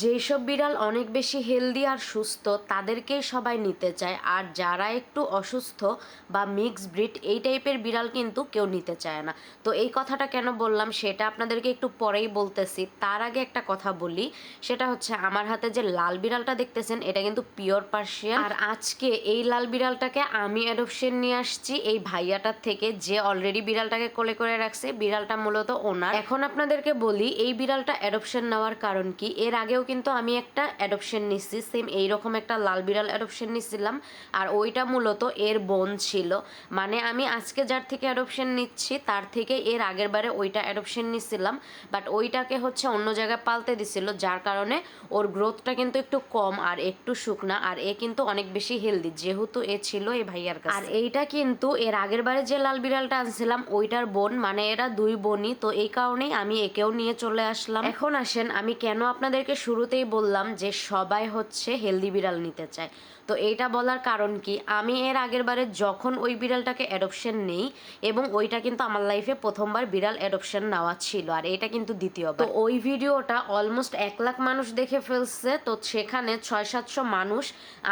যেসব বিড়াল অনেক বেশি হেলদি আর সুস্থ, তাদেরকেই সবাই নিতে চায়। আর যারা একটু অসুস্থ বা মিক্স ব্রিড, এই টাইপের বিড়াল কিন্তু কেউ নিতে চায় না। তো এই কথাটা কেন বললাম, সেটা আপনাদেরকে একটু পরেই বলতেছি। তার আগে একটা কথা বলি, সেটা হচ্ছে আমার হাতে যে লাল বিড়ালটা দেখতেছেন, এটা কিন্তু পিওর পার্সিয়ান। আর আজকে এই লাল বিড়ালটাকে আমি অ্যাডপশন নিয়ে আসছি, এই ভাইয়াটার থেকে। যে অলরেডি বিড়ালটাকে কোলে করে রাখছে, বিড়ালটা মূলত ওনার। এখন আপনাদেরকে বলি, এই বিড়ালটা অ্যাডপশন নেওয়ার কারণ কি? এর আগেও কিন্তু আমি একটা অ্যাডপশন নিচ্ছি সেম এইরকম একটা লাল বিড়াল অ্যাডপশন নিচ্ছিলাম। আর ওইটা মূলত এর বোন ছিল। মানে আমি আজকে যার থেকে অ্যাডপশন নিচ্ছি তার থেকে এর আগের বারে ওইটা অ্যাডপশন নিচ্ছিলাম। বাট ওইটাকে হচ্ছে অন্য জায়গায় পালতে দিছিল যার কারণে ওর গ্রোথটা কিন্তু একটু কম আর একটু শুকনা। আর এ কিন্তু অনেক বেশি হেলদি যেহেতু এ ছিল এই ভাইয়ার কাছে। আর এইটা কিন্তু এর আগের বারে যে লাল বিড়ালটা আনছিলাম ওইটার বোন মানে এরা দুই বোনই। তো এই কারণেই আমি একেও নিয়ে চলে আসলাম। এখন আসেন আমি কেন আপনাদেরকে শুরুতেই বললাম যে সবাই হচ্ছে হেলদি বিড়াল নিতে চায়। তো এইটা বলার কারণ কি? আমি এর আগের বারে যখন ওই বিড়ালটাকে অ্যাডপশন নেই এবং ওইটা কিন্তু আমার লাইফে প্রথমবার বিড়াল অ্যাডপশন নেওয়া ছিল আর এটা কিন্তু দ্বিতীয়বার। তো ওই ভিডিওটা অলমোস্ট এক লাখ মানুষ দেখে ফেলছে। তো সেখানে ছয় সাতশো মানুষ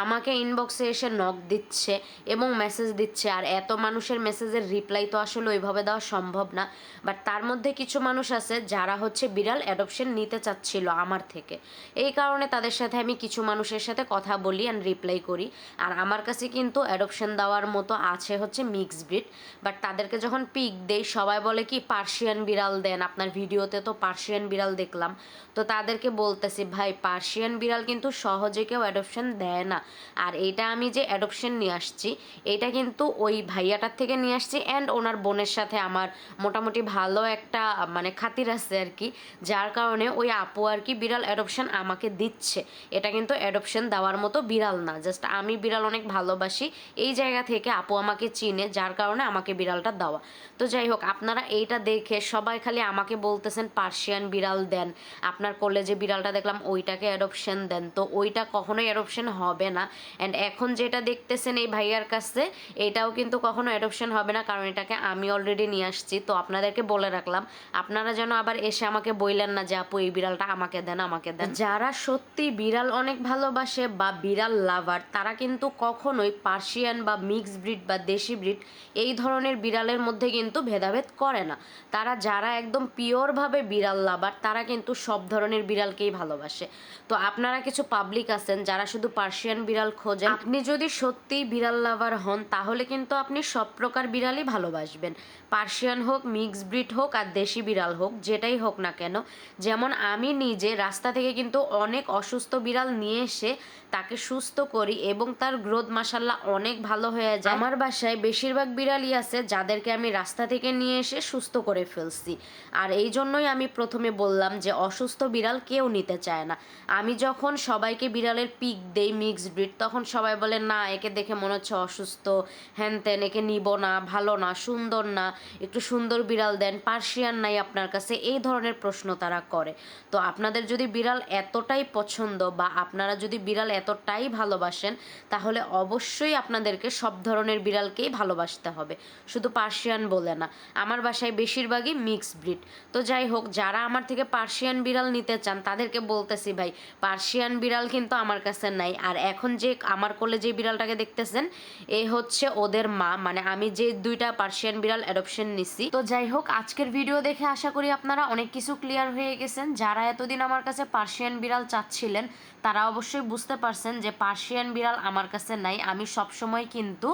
আমাকে ইনবক্সে এসে নক দিচ্ছে এবং মেসেজ দিচ্ছে। আর এত মানুষের মেসেজের রিপ্লাই তো আসলে ওইভাবে দেওয়া সম্ভব না। বাট তার মধ্যে কিছু মানুষ আছে যারা হচ্ছে বিড়াল অ্যাডপশন নিতে চাচ্ছিল আমার থেকে। এই কারণে তাদের সাথে আমি কিছু মানুষের সাথে কথা বলি অ্যান্ড রিপ্লাই করি। আর আমার কাছে কিন্তু অ্যাডপশন দেওয়ার মতো আছে হচ্ছে মিক্স ব্রিড বাট তাদেরকে যখন পিক দেই, সবাই বলে কি পার্সিয়ান বিড়াল দেন। আপনার ভিডিওতে তো পার্সিয়ান বিড়াল দেখলাম। তো তাদেরকে বলতেছি, ভাই পার্সিয়ান বিড়াল কিন্তু সহজে কেউ অ্যাডপশন দেয় না। আর এইটা আমি যে অ্যাডপশন নিয়ে আসছি এটা কিন্তু ওই ভাইয়াটার থেকে নিয়ে আসছি অ্যান্ড ওনার বোনের সাথে আমার মোটামুটি ভালো একটা মানে খাতির আছে আর কি, যার কারণে ওই আপু আর কি বিড়াল অ্যাডপশন আমাকে দিচ্ছে। এটা কিন্তু অ্যাডপশন দেওয়ার মতো বিড়াল না। জাস্ট আমি বিড়াল অনেক ভালোবাসি। এই জায়গা থেকে আপু আমাকে চিনে, যার কারণে আমাকে বিড়ালটা দেওয়া। তো যাই হোক, আপনারা এইটা দেখে সবাই খালি আমাকে বলতেছেন, পার্সিয়ান বিড়াল দেন। আপনার কলেজে বিড়ালটা দেখলাম, ওইটাকে অ্যাডপশন দেন। তো ওইটা কখনোই অ্যাডপশন হবে না। অ্যান্ড এখন যেটা দেখতেছেন এই ভাইয়ার কাছে, এটাও কিন্তু কখনো অ্যাডপশন হবে না, কারণ এটাকে আমি অলরেডি নিয়ে আসছি। তো আপনাদেরকে বলে রাখলাম, আপনারা যেন আবার এসে আমাকে বললেন না যে, আপু, এই বিড়ালটা আমাকে দেন আমাকে দেন। যারা সত্যি বিড়াল অনেক ভালোবাসে বা বিড়াল লাভার, তারা কিন্তু কখনোই পার্সিয়ান বা মিক্স ব্রিড বা দেশি ব্রিড এই ধরনের বিড়ালের মধ্যে কিন্তু ভেদাভেদ করে না। তারা যারা একদম পিওরভাবে বিড়াল লাভার, তারা কিন্তু সব ধরনের বিড়ালকেই ভালোবাসে। তো আপনারা কিছু পাবলিক আছেন যারা শুধু পার্সিয়ান বিড়াল খোঁজেন। আপনি যদি সত্যিই বিড়াল লাভার হন, তাহলে কিন্তু আপনি সব প্রকার বিড়ালই ভালোবাসবেন। পার্সিয়ান হোক মিক্স ব্রিড হোক আর দেশি বিড়াল হোক, যেটাই হোক না কেন, যেমন আমি নিজে রাস্তা থেকে কিন্তু অনেক অসুস্থ বিড়াল নিয়ে এসে তাকে সুস্থ করি এবং তার গ্রোথ মাসাল্লাহ অনেক ভালো হয়ে যায়। আমার বাসায় বেশিরভাগ বিড়ালই আছে যাদেরকে আমি রাস্তা থেকে নিয়ে এসে সুস্থ করে ফেলছি। আর এই জন্যই আমি প্রথমে বললাম যে অসুস্থ বিড়াল কেউ নিতে চায় না। আমি যখন সবাইকে বিড়ালের পিক দেই মিক্স ব্রিড তখন সবাই বলে, না, একে দেখে মনে হচ্ছে অসুস্থ। হ্যান ত্যান একে নিব না, ভালো না, সুন্দর না, একটু সুন্দর বিড়াল দেন, পার্সিয়ান নাই আপনার কাছে। এই ধরনের প্রশ্ন তারা করে। তো আপনাদের যদি বিড়াল এতটাই পছন্দ বা আপনারা যদি বিড়াল এতটাই ভালোবাসেন, তাহলে অবশ্যই আপনাদেরকে সব ধরনের বিড়ালকেই ভালোবাসতে হবে। শুধু পার্সিয়ান বলে না, আমার বাসায় বেশিরভাগই মিক্স ব্রিড তো যাই হোক, যারা আমার থেকে পার্সিয়ান বিড়াল নিতে চান, তাদেরকে বলতেছি ভাই, পার্সিয়ান বিড়াল কিন্তু আমার কাছে নাই। আর এখন যে আমার কোলে যে বিড়ালটাকে দেখতেছেন, এ হচ্ছে ওদের মা। মানে আমি যে দুইটা পার্সিয়ান বিড়াল অ্যাডপশন নিছি। তো যাই হোক, আজকের ভিডিও দেখে আশা করি আপনারা অনেক কিছু ক্লিয়ার হয়ে গেছেন। যারা এতদিন আমার কাছে পার্সিয়ান বিড়াল চাচ্ছিলেন। তারা অবশ্যই বুঝতে পারছেন যে পার্সিয়ান বিড়াল আমার কাছে নাই। আমি সবসময় কিন্তু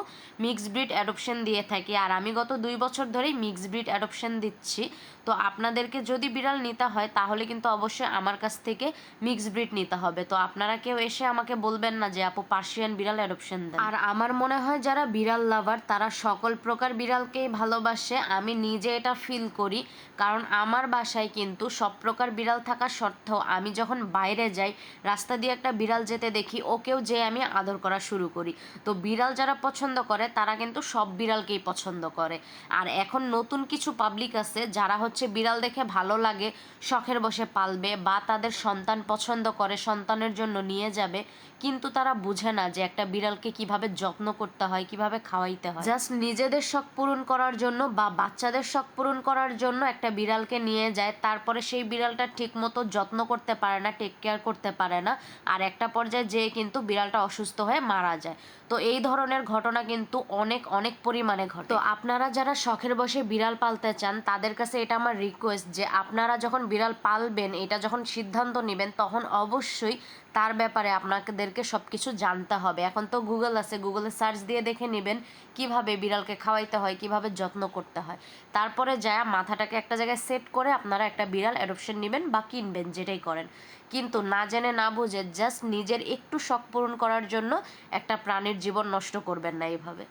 মিক্স ব্রিড অ্যাডপশন দিয়ে থাকি আর আমি গত দুই বছর ধরেই মিক্স ব্রিড অ্যাডপশন দিচ্ছি। তো আপনাদেরকে যদি বিড়াল নিতে হয়, তাহলে কিন্তু অবশ্যই আমার কাছ থেকে মিক্স ব্রিড নিতে হবে। তো আপনারা কেউ এসে আমাকে বলবেন না যে, আপু, পার্সিয়ান বিড়াল অ্যাডপশন দেন। আর আমার মনে হয় যারা বিড়াল লাভার তারা সকল প্রকার বিড়ালকেই ভালোবাসে। আমি নিজে এটা ফিল করি, কারণ আমার বাসায় কিন্তু সব প্রকার বিড়াল থাকা সত্ত্বেও আমি যখন বাইরে যাই, রাস্তা দিয়ে একটা বিড়াল যেতে দেখি, ওকেও যে আমি আদর করা শুরু করি। তো বিড়াল যারা পছন্দ করে, তারা কিন্তু সব বিড়ালকেই পছন্দ করে। আর এখন নতুন কিছু পাবলিক আছে, যারা হচ্ছে বিড়াল দেখে ভালো লাগে, শখের বসে পালবে বা তাদের সন্তান পছন্দ করে, সন্তানের জন্য নিয়ে যাবে, কিন্তু তারা বুঝে না যে একটা বিড়ালকে কীভাবে যত্ন করতে হয়, কীভাবে খাওয়াইতে হয়। জাস্ট নিজেদের শখ পূরণ করার জন্য বা বাচ্চাদের শখ পূরণ করার জন্য একটা বিড়ালকে নিয়ে যায়, তারপরে সেই বিড়ালটা ঠিক মতো যত্ন করতে পারে না টেক কেয়ার করতে পারে না। আর একটা পর্যায়ে যেয়ে কিন্তু বিড়ালটা অসুস্থ হয়ে মারা যায়। তো এই ধরনের ঘটনা কিন্তু অনেক অনেক পরিমাণে ঘটে। তো আপনারা যারা শখের বসে বিড়াল পালতে চান, তাদের কাছে এটা আমার রিকোয়েস্ট যে আপনারা যখন বিড়াল পালবেন, এটা যখন সিদ্ধান্ত নেবেন, তখন অবশ্যই তার ব্যাপারে আপনাদেরকে সব কিছু জানতে হবে। এখন তো গুগল আছে। গুগলে সার্চ দিয়ে দেখে নেবেন কীভাবে বিড়ালকে খাওয়াইতে হয়, কীভাবে যত্ন করতে হয়। তারপরে যায় মাথাটাকে একটা জায়গায় সেট করে আপনারা একটা বিড়াল অ্যাডপশন নেবেন বা কিনবেন, যেটাই করেন। কিন্তু না জেনে না বুঝে জাস্ট নিজের একটু শখ পূরণ করার জন্য একটা প্রাণীর জীবন নষ্ট করবেন না এইভাবে।